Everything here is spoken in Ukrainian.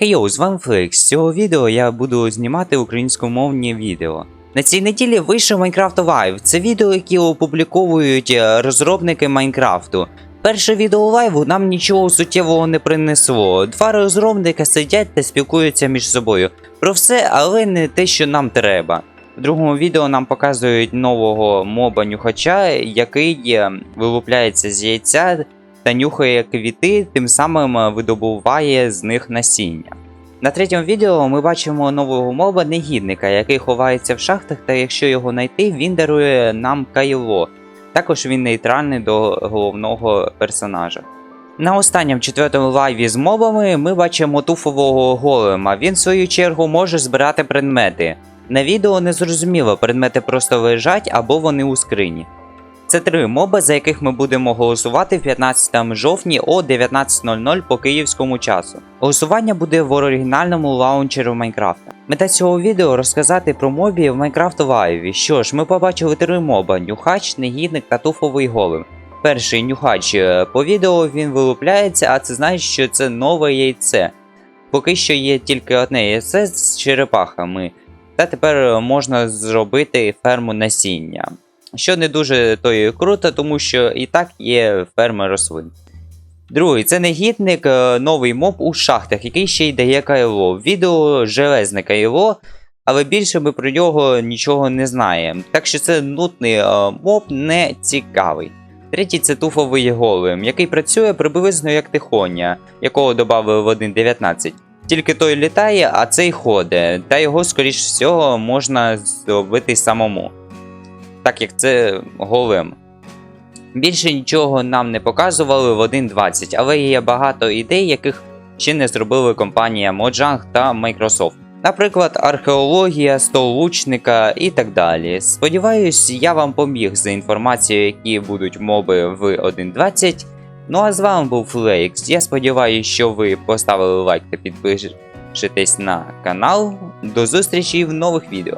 Йоу, з вами Флекс. З цього відео я буду знімати українськомовні відео. На цій неділі вийшов Minecraft Live. Це відео, які опубліковують е, розробники Майнкрафту. Перше відео лайву нам нічого суттєвого не принесло. Два розробника сидять та спілкуються між собою. Про все, але не те, що нам треба. В другому відео нам показують нового моба нюхача, який е, вилупляється з яйця та нюхає квіти, тим самим е, видобуває з них насіння. На третьому відео ми бачимо нового моба негідника, який ховається в шахтах, та якщо його знайти, він дарує нам кайло. Також він нейтральний до головного персонажа. На останньому четвертому лайві з мобами ми бачимо туфового голема. Він в свою чергу може збирати предмети. На відео не зрозуміло, предмети просто лежать або вони у скрині. Це три моби, за яких ми будемо голосувати в 15 жовтні о 19.00 по київському часу. Голосування буде в оригінальному лаунчері Майнкрафта. Мета цього відео розказати про мобів в Minecraft Live. Що ж, ми побачили три моба: нюхач, негідник та туфовий голем. Перший нюхач е, по відео він вилупляється, а це значить, що це нове яйце. Поки що є тільки одне яйце з черепахами, та тепер можна зробити ферму насіння. Що не дуже то і круто, тому що і так є ферми рослин. Другий це негідник, е, новий моб у шахтах, який ще й дає кайло. Відео железне кайло, але більше ми про нього нічого не знаємо. Так що це нутний е, моб не цікавий. Третій це туфовий голем, який працює приблизно як тихоня, якого додали в 1.19. Тільки той літає, а цей ходить, та його, скоріш всього, можна зробити самому. Так як це голем. Більше нічого нам не показували в 1.20, але є багато ідей, яких ще не зробили компанія Mojang та Microsoft. Наприклад, археологія, стол лучника і так далі. Сподіваюсь, я вам поміг за інформацією, які будуть моби в 1.20. Ну а з вами був Флейкс. Я сподіваюся, що ви поставили лайк та підпишетесь на канал. До зустрічі в нових відео.